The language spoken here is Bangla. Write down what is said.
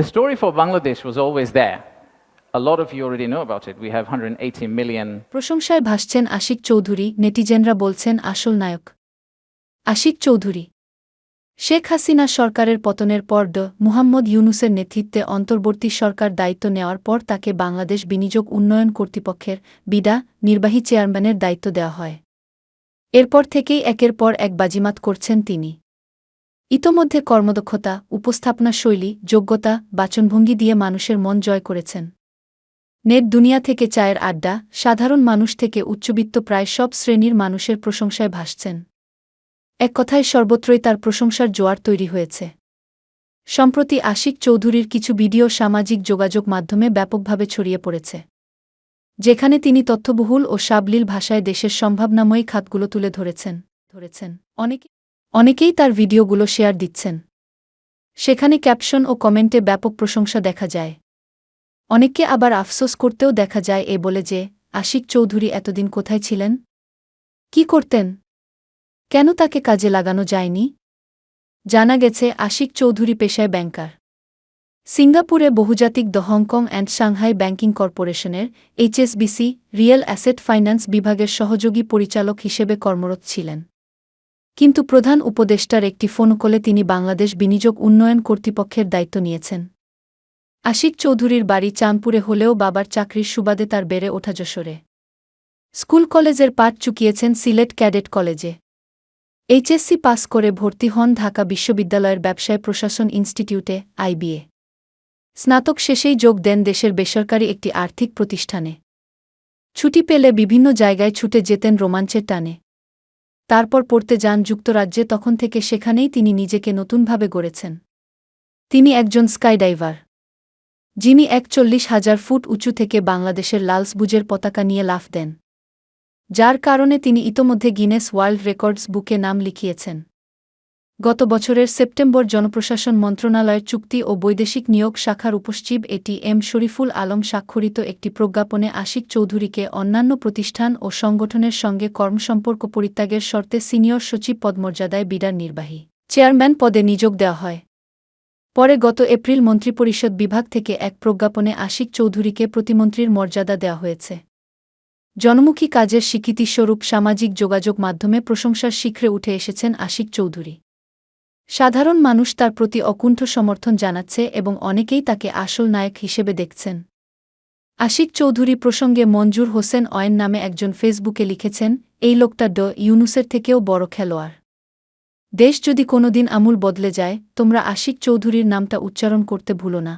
The story for Bangladesh was always there. A lot of you already know about it. We have 180 million প্রশংসায় ভাসছেন আশিক চৌধুরী, নেটিজেনরা বলছেন আসল নায়ক আশিক চৌধুরী শেখ হাসিনা সরকারের পতনের পর ড মুহাম্মদ ইউনুসের নেতৃত্বে অন্তর্বর্তী সরকার দায়িত্ব নেওয়ার পর তাকে বাংলাদেশ বিনিয়োগ উন্নয়ন কর্তৃপক্ষের বিডা নির্বাহী চেয়ারম্যানের দায়িত্ব দেওয়া হয় এরপর থেকেই একের পর এক বাজিমাত করছেন তিনি ইতোমধ্যে কর্মদক্ষতা, উপস্থাপনা শৈলী, যোগ্যতা, বাচনভঙ্গি দিয়ে মানুষের মন জয় করেছেন। নেট দুনিয়া থেকে চায়ের আড্ডা, সাধারণ মানুষ থেকে উচ্চবিত্ত প্রায় সব শ্রেণির মানুষের প্রশংসায় ভাসছেন। এক কথায় সর্বত্রই তার প্রশংসার জোয়ার তৈরি হয়েছে। সম্প্রতি আশিক চৌধুরীর কিছু ভিডিও সামাজিক যোগাযোগ মাধ্যমে ব্যাপকভাবে ছড়িয়ে পড়েছে, যেখানে তিনি তথ্যবহুল ও সাবলীল ভাষায় দেশের সম্ভাবনাময়ী খাতগুলো তুলে ধরেছেন। ধরেছেন। অনেকে অনেকেই তার ভিডিওগুলো শেয়ার দিচ্ছেন। সেখানে ক্যাপশন ও কমেন্টে ব্যাপক প্রশংসা দেখা যায়। অনেককে আবার আফসোস করতেও দেখা যায় এ বলে যে, আশিক চৌধুরী এতদিন কোথায় ছিলেন? কি করতেন? কেন তাকে কাজে লাগানো যায়নি? জানা গেছে, আশিক চৌধুরী পেশায় ব্যাংকার। সিঙ্গাপুরে বহুজাতিক the Hong Kong and Shanghai banking কর্পোরেশনের এইচএসবিসি রিয়েল অ্যাসেট ফাইন্যান্স বিভাগের সহযোগী পরিচালক হিসেবে কর্মরত ছিলেন। কিন্তু প্রধান উপদেষ্টার একটি ফোন কলে তিনি বাংলাদেশ বিনিয়োগ উন্নয়ন কর্তৃপক্ষের দায়িত্ব নিয়েছেন। আশিক চৌধুরীর বাড়ি চাঁদপুরে হলেও বাবার চাকরির সুবাদে তার বেড়ে ওঠা যশোরে। স্কুল কলেজের পাঠ চুকিয়েছেন সিলেট ক্যাডেট কলেজে। এইচএসসি পাস করে ভর্তি হন ঢাকা বিশ্ববিদ্যালয়ের ব্যবসায় প্রশাসন ইনস্টিটিউটে, আইবিএ। স্নাতক শেষেই যোগ দেন দেশের বেসরকারি একটি আর্থিক প্রতিষ্ঠানে। ছুটি পেলে বিভিন্ন জায়গায় ছুটে যেতেন রোমাঞ্চের টানে। তারপর পড়তে যান যুক্তরাজ্যে, তখন থেকে সেখানেই তিনি নিজেকে নতুনভাবে গড়েছেন। তিনি একজন স্কাইডাইভার। যিনি একচল্লিশ হাজার ফুট উঁচু থেকে বাংলাদেশের লালসবুজের পতাকা নিয়ে লাফ দেন। যার কারণে তিনি ইতোমধ্যে গিনেস ওয়ার্ল্ড রেকর্ডস বুকে নাম লিখিয়েছেন। গত বছরের সেপ্টেম্বর জনপ্রশাসন মন্ত্রণালয়ের চুক্তি ও বৈদেশিক নিয়োগ শাখার উপসচিব এটি এম শরীফুল আলম স্বাক্ষরিত একটি প্রজ্ঞাপনে আশিক চৌধুরীকে অন্যান্য প্রতিষ্ঠান ও সংগঠনের সঙ্গে কর্মসম্পর্ক পরিত্যাগের শর্তে সিনিয়র সচিব পদমর্যাদায় বিডার নির্বাহী। চেয়ারম্যান পদে নিযোগ দেওয়া হয়। পরে গত এপ্রিল মন্ত্রিপরিষদ বিভাগ থেকে এক প্রজ্ঞাপনে আশিক চৌধুরীকে প্রতিমন্ত্রীর মর্যাদা দেওয়া হয়েছে। জনমুখী কাজের স্বীকৃতিস্বরূপ সামাজিক যোগাযোগ মাধ্যমে প্রশংসার শিখরে উঠে এসেছেন আশিক চৌধুরী। সাধারণ মানুষ তার প্রতি অকুণ্ঠ সমর্থন জানাচ্ছে এবং অনেকেই তাকে আসল নায়ক হিসেবে দেখছেন। আশিক চৌধুরী প্রসঙ্গে মঞ্জুর হোসেন অয়েন নামে একজন ফেসবুকে লিখেছেন, এই লোকটা ড ইউনুসের থেকেও বড় খেলোয়াড়। দেশ যদি কোনোদিন আমূল বদলে যায়, তোমরা আশিক চৌধুরীর নামটা উচ্চারণ করতে ভুলো না।